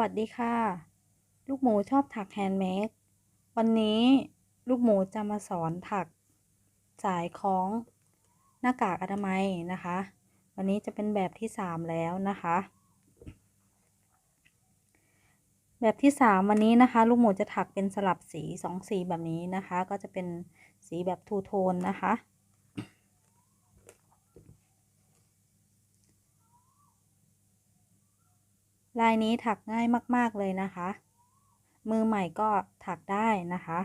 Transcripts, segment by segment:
วัสดีค่ะ ลูกหมูชอบถักแฮนด์เมด วันนี้ลูกหมูจะมาสอนถักสายคล้องหน้ากากอนามัยนะคะ วันนี้จะเป็นแบบที่สามแล้วนะคะ แบบที่สามวันนี้นะคะ ลูกหมูจะถักเป็นสลับสีสองสีแบบนี้นะคะ ก็จะเป็นสีแบบทูโทนนะคะ ลายนี้ถักง่ายมาก ๆ เลยนะคะ มือใหม่ก็ถักได้นะคะ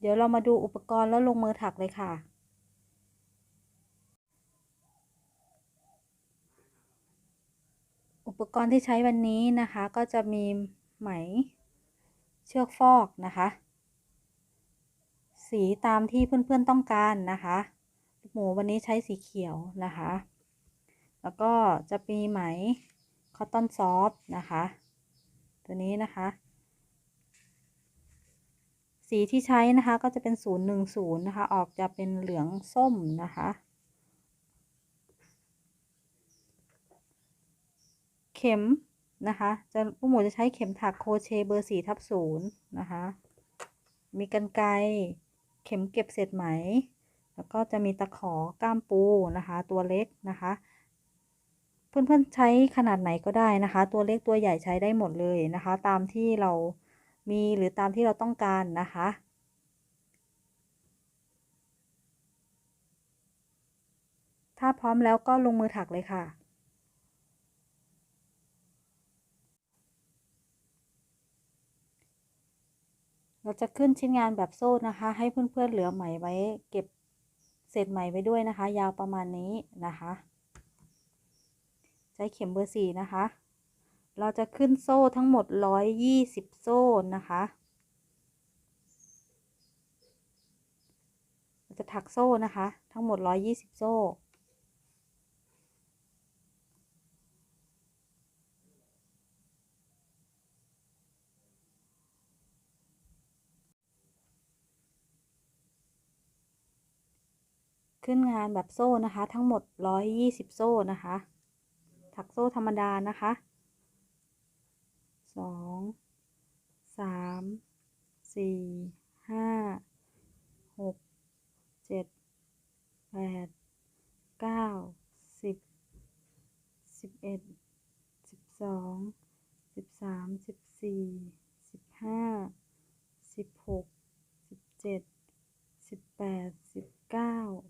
เดี๋ยวเรามาดูอุปกรณ์แล้วลงมือถักเลยค่ะ อุปกรณ์ที่ใช้วันนี้นะคะก็จะมีไหมเชือกฟอกนะคะ สีตามที่เพื่อนๆต้องการนะคะ หมูวันนี้ใช้สีเขียวนะคะ แล้วก็จะมีไหมคอตตอนซอฟนะคะ ตัวนี้นะคะ สีที่ใช้นะคะก็จะเป็น 010 นะคะ ออกจะเป็นเหลืองส้มนะคะเข็มนะคะ จะผู้หมูจะใช้เข็มถักโคเชเบอร์4ทับ0นะคะ มีกันไกเข็มเก็บเศษไหม แล้วก็จะมีตะขอก้ามปูนะคะ ตัวเล็กนะคะ เพื่อนๆใช้ขนาดไหนก็ได้นะคะ ตัวเล็กตัวใหญ่ใช้ได้หมดเลยนะคะ ตามที่เรามีหรือตามที่เราต้องการนะคะถ้าพร้อมแล้วก็ลงมือถักเลยค่ะ เราจะขึ้นชิ้นงานแบบโซ่นะคะ ให้เพื่อนๆเหลือไหมไว้เก็บ เศษไหมไปด้วยนะคะ ยาวประมาณนี้นะคะ ใช้เข็มเบอร์สี่นะคะ เราจะขึ้นโซ่ทั้งหมดร้อยยี่สิบโซ่นะคะเราจะถักโซ่นะคะ ทั้งหมดร้อยยี่สิบโซ่ ขึ้นงานแบบโซ่นะคะ ทั้งหมด 120 โซ่นะคะ ถักโซ่ธรรมดานะคะ 2 3 4 5 6 7 8 9 10 11 12 13 14 15 16 17 18 19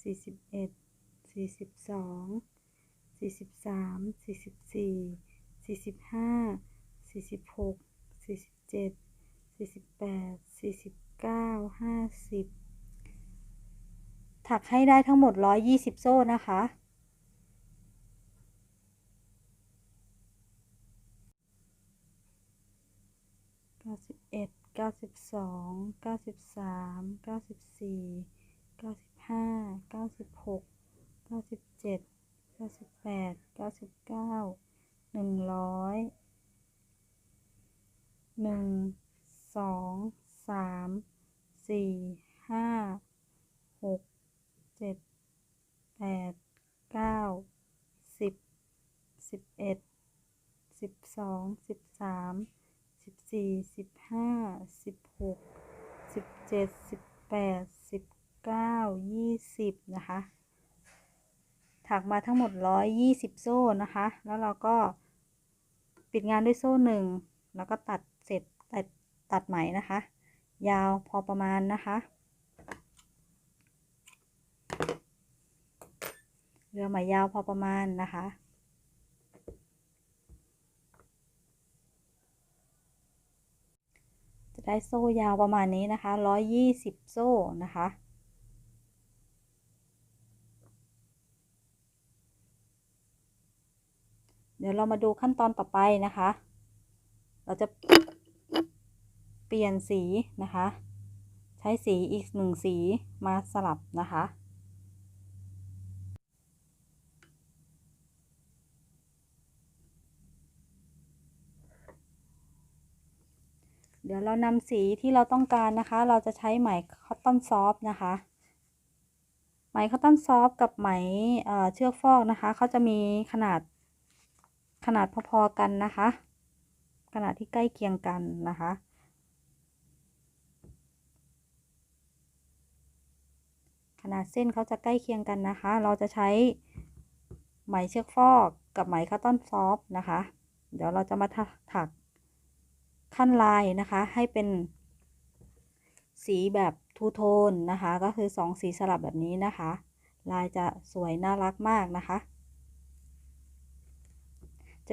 สี่สิบเอ็ดสี่สิบสองสี่สิบสามสี่สิบสี่สี่สิบห้าสี่สิบหกสี่สิบเจ็ดสี่สิบแปดสี่สิบเก้าห้าสิบถักให้ได้ทั้งหมดร้อยยี่สิบโซ่นะคะเก้าสิบเอ็ดเก้าสิบสองเก้าสิบสามเก้าสิบสี่เก้าสิบ ห้าเก้าสิบหกเก้าสิบเจ็ดเก้าสิบแปดเก้าสิบเก้าหนึ่งร้อยหนึ่งสองสามสี่ห้าหกเจ็ดแปดเก้าสิบสิบเอ็ดสิบสองสิบสามสิบสี่สิบห้าสิบหกสิบเจ็ดสิบแปด เก้ายี่สิบนะคะ ถักมาทั้งหมดร้อยยี่สิบโซ่นะคะ แล้วเราก็ปิดงานด้วยโซ่หนึ่งแล้วก็ตัดเสร็จตัดตัดไหมนะคะ ยาวพอประมาณนะคะ เรือไหมยาวพอประมาณนะคะจะได้โซ่ยาวประมาณนี้นะคะร้อยยี่สิบโซ่นะคะ ดี๋ยวเรามาดูขั้นตอนต่อไปนะคะ เราจะเปลี่ยนสีนะคะ ใช้สีอีกหนึ่งสีมาสลับนะคะ เดี๋ยวเรานำสีที่เราต้องการนะคะ เราจะใช้ไหมคอตตอนซอฟนะคะไหมคอตตอนซอฟกับไหมเชือกฟอกนะคะเขาจะมีขนาด ขนาดพอๆกันนะคะ ขนาดที่ใกล้เคียงกันนะคะ ขนาดเส้นเขาจะใกล้เคียงกันนะคะ เราจะใช้ไหมเชือกฟอกกับไหมคัตตอนซอฟนะคะ เดี๋ยวเราจะมาถักขั้นลายนะคะ ให้เป็นสีแบบทูโทนนะคะ ก็คือสองสีสลับแบบนี้นะคะ ลายจะสวยน่ารักมากนะคะ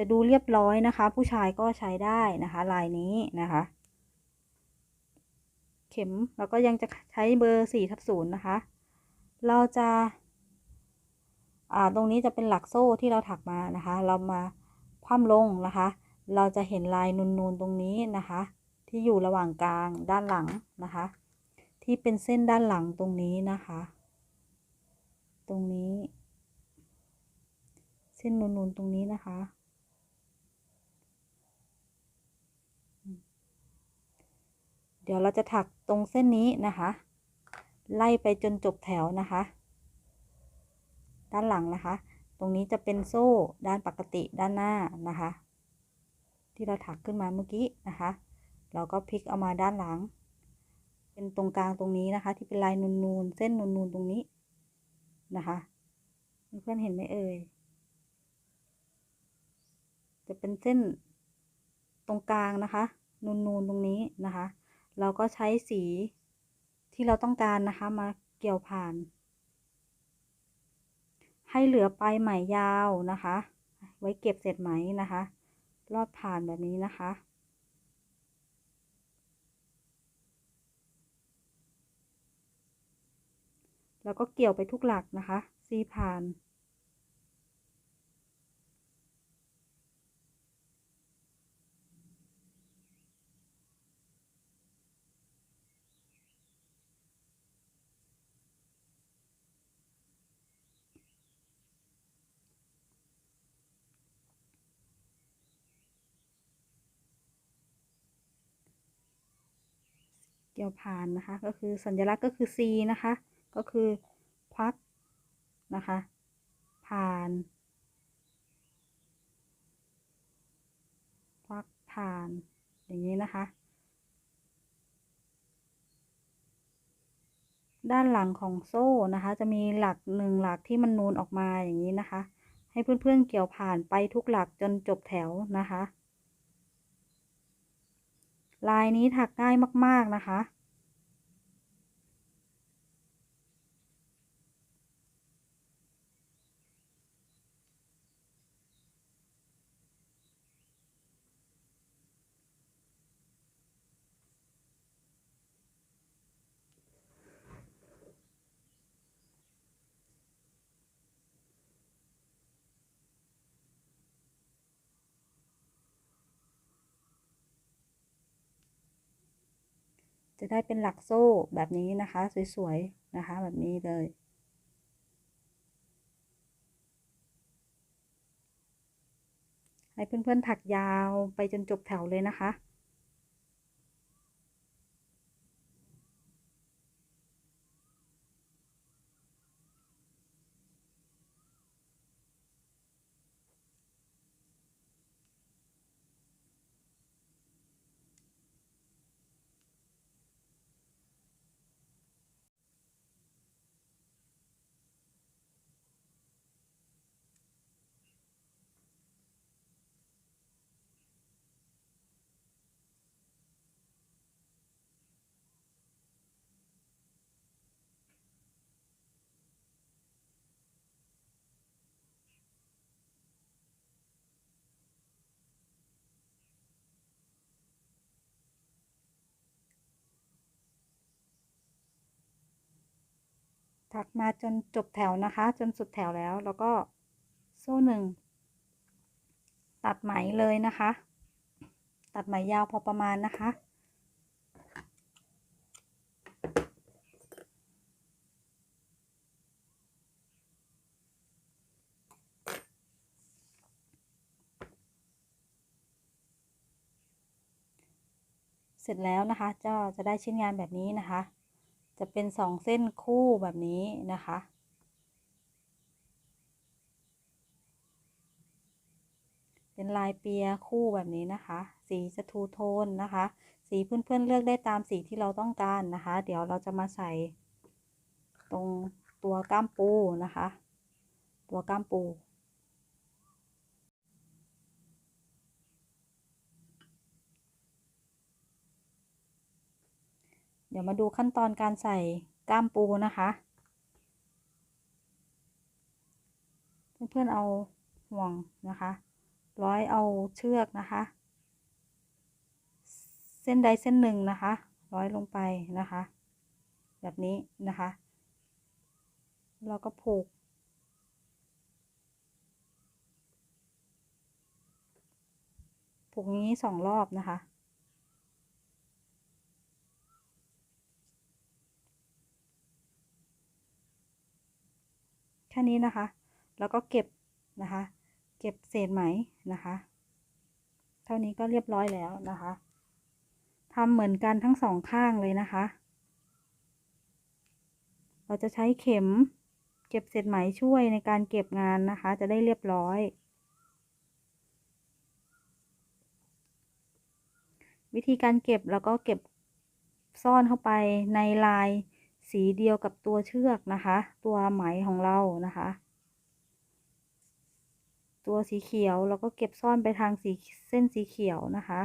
จะดูเรียบร้อยนะคะ ผู้ชายก็ใช้ได้นะคะ ลายนี้นะคะ เข็มเราก็ยังจะใช้เบอร์สี่ทับศูนย์นะคะ เราจะอ่าตรงนี้จะเป็นหลักโซ่ที่เราถักมานะคะ เรามาคว่ำลงนะคะ เราจะเห็นลายนูนๆตรงนี้นะคะ ที่อยู่ระหว่างกลางด้านหลังนะคะ ที่เป็นเส้นด้านหลังตรงนี้นะคะ ตรงนี้ เส้นนูนๆตรงนี้นะคะ เดี๋ยวเราจะถักตรงเส้นนี้นะคะ ไล่ไปจนจบแถวนะคะ ด้านหลังนะคะ ตรงนี้จะเป็นโซ่ด้านปกติด้านหน้านะคะ ที่เราถักขึ้นมาเมื่อกี้นะคะ เราก็พลิกเอามาด้านหลัง เป็นตรงกลางตรงนี้นะคะ ที่เป็นลายนูนๆเส้นนูนๆตรงนี้นะคะ เพื่อนเห็นไหมเอ่ยจะเป็นเส้นตรงกลางนะคะ นูนๆตรงนี้นะคะ เราก็ใช้สีที่เราต้องการนะคะมาเกี่ยวผ่าน ให้เหลือปลายไหมยาวนะคะ ไว้เก็บเศษไหมนะคะ ลอดผ่านแบบนี้นะคะแล้วก็เกี่ยวไปทุกหลักนะคะ ซีผ่าน กี่ยวผ่านนะคะ ก็คือสัญลักษณ์ก็คือ C นะคะ ก็คือควักนะคะ ผ่านควักผ่านอย่างนี้นะคะ ด้านหลังของโซ่นะคะ จะมีหลักหนึ่งหลักที่มันนูนออกมาอย่างนี้นะคะ ให้เพื่อนๆเกี่ยวผ่านไปทุกหลักจนจบแถวนะคะ ลายนี้ถักง่ายมากๆนะคะ จะได้เป็นหลักโซ่แบบนี้นะคะ สวยๆนะคะแบบนี้เลย ให้เพื่อนๆถักยาวไปจนจบแถวเลยนะคะ ถักมาจนจบแถวนะคะ จนสุดแถวแล้ว แล้วก็โซ่หนึ่งตัดไหมเลยนะคะ ตัดไหมยาวพอประมาณนะคะ เสร็จแล้วนะคะก็จะได้ชิ้นงานแบบนี้นะคะ จะเป็นสองเส้นคู่แบบนี้นะคะ เป็นลายเปียคู่แบบนี้นะคะ สีจะทูโทนนะคะ สีเพื่อนๆเลือกได้ตามสีที่เราต้องการนะคะ เดี๋ยวเราจะมาใส่ตรงตัวก้ามปูนะคะ ตัวก้ามปู ดี๋ยวมาดูขั้นตอนการใส่ก้ามปูนะคะ เพื่อนๆเอาห่วงนะคะ ร้อยเอาเชือกนะคะ เส้นใดเส้นหนึ่งนะคะ ร้อยลงไปนะคะ แบบนี้นะคะเราก็ผูก ผูกงนี้สองรอบนะคะ ค่นี้นะคะ แล้วก็เก็บนะคะ เก็บเศษไหมนะคะ เท่านี้ก็เรียบร้อยแล้วนะคะทำเหมือนกันทั้งสองข้างเลยนะคะ เราจะใช้เข็มเก็บเศษไหมช่วยในการเก็บงานนะคะ จะได้เรียบร้อย วิธีการเก็บแล้วก็เก็บซ่อนเข้าไปในลาย สีเดียวกับตัวเชือกนะคะ ตัวไหมของเรานะคะ ตัวสีเขียวเราก็เก็บซ่อนไปทางสีเส้นสีเขียวนะคะ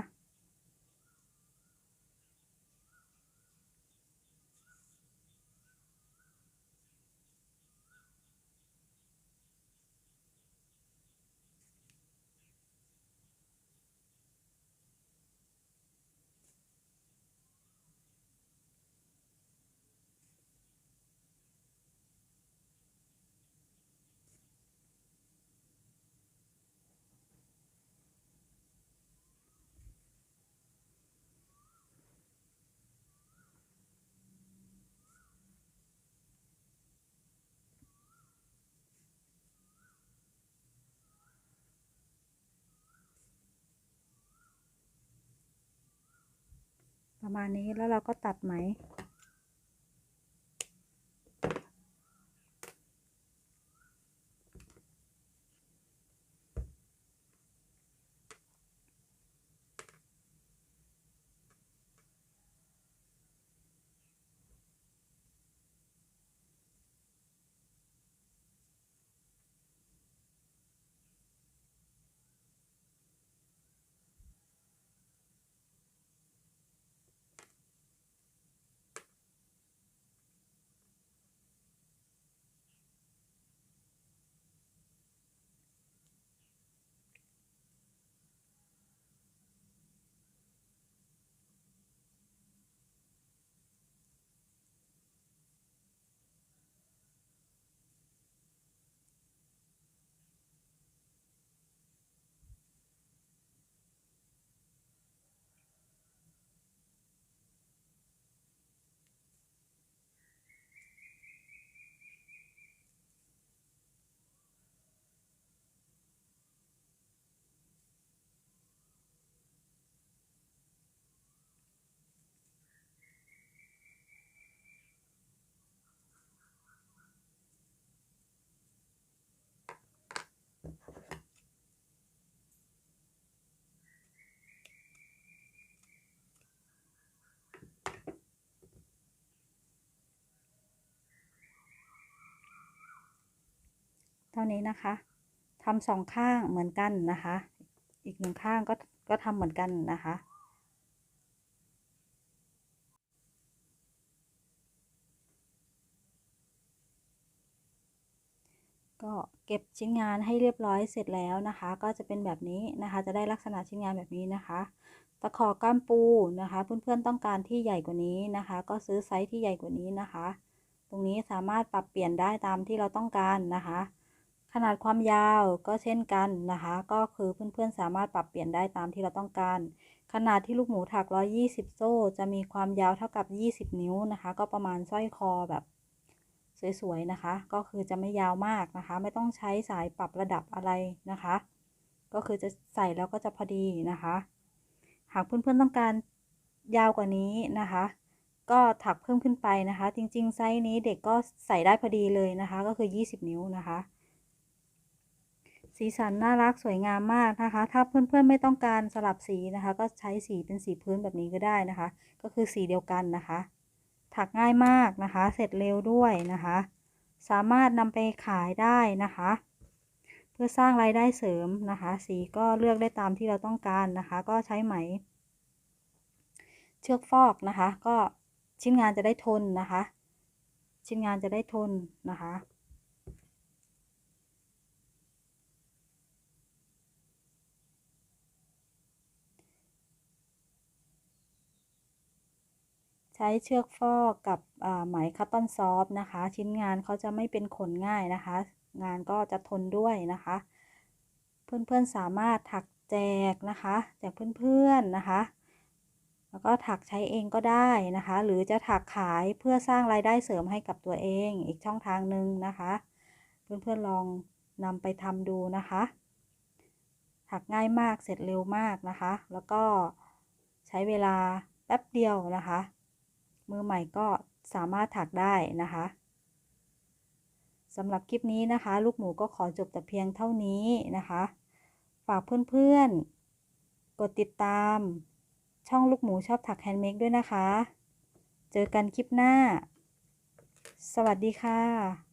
ประมาณนี้แล้วเราก็ตัดไหม เท่านี้นะคะทำสองข้างเหมือนกันนะคะ อีกหนึ่งข้างก็ก็ทำเหมือนกันนะคะก็เก็บชิ้นงานให้เรียบร้อยเสร็จแล้วนะคะ ก็จะเป็นแบบนี้นะคะ จะได้ลักษณะชิ้นงานแบบนี้นะคะ ตะขอก้ามปูนะคะ เพื่อนๆต้องการที่ใหญ่กว่านี้นะคะ ก็ซื้อไซส์ที่ใหญ่กว่านี้นะคะ ตรงนี้สามารถปรับเปลี่ยนได้ตามที่เราต้องการนะคะ ขนาดความยาวก็เช่นกันนะคะ ก็คือเพื่อนๆสามารถปรับเปลี่ยนได้ตามที่เราต้องการ ขนาดที่ลูกหมูถัก 120 โซ่ จะมีความยาวเท่ากับ 20 นิ้วนะคะ ก็ประมาณสร้อยคอแบบสวยๆนะคะ ก็คือจะไม่ยาวมากนะคะ ไม่ต้องใช้สายปรับระดับอะไรนะคะ ก็คือจะใส่แล้วก็จะพอดีนะคะ หากเพื่อนๆต้องการยาวกว่านี้นะคะ ก็ถักเพิ่มขึ้นไปนะคะ จริงๆไซส์นี้เด็กก็ใส่ได้พอดีเลยนะคะ ก็คือ 20 นิ้วนะคะ สีสันน่ารักสวยงามมากนะคะ ถ้าเพื่อนๆไม่ต้องการสลับสีนะคะ ก็ใช้สีเป็นสีพื้นแบบนี้ก็ได้นะคะ ก็คือสีเดียวกันนะคะ ถักง่ายมากนะคะ เสร็จเร็วด้วยนะคะ สามารถนำไปขายได้นะคะ เพื่อสร้างรายได้เสริมนะคะ สีก็เลือกได้ตามที่เราต้องการนะคะ ก็ใช้ไหม เชือกฟอกนะคะ ก็ชิ้นงานจะได้ทนนะคะ ชิ้นงานจะได้ทนนะคะ ช้เชือกฟอกกับไหมคัตตอนซอฟนะคะ ชิ้นงานเขาจะไม่เป็นขนง่ายนะคะ งานก็จะทนด้วยนะคะ เพื่อนๆสามารถถักแจกนะคะแจกเพื่อนๆนะคะ แล้วก็ถักใช้เองก็ได้นะคะ หรือจะถักขายเพื่อสร้างรายได้เสริมให้กับตัวเอง อีกช่องทางหนึ่งนะคะ เพื่อนๆลองนำไปทำดูนะคะ ถักง่ายมากเสร็จเร็วมากนะคะ แล้วก็ใช้เวลาแป๊บเดียวนะคะ มือใหม่ก็สามารถถักได้นะคะสำหรับคลิปนี้นะคะ ลูกหมูก็ขอจบแต่เพียงเท่านี้นะคะ ฝากเพื่อนๆ กดติดตาม ช่องลูกหมูชอบถักแฮนด์เมดด้วยนะคะ เจอกันคลิปหน้า สวัสดีค่ะ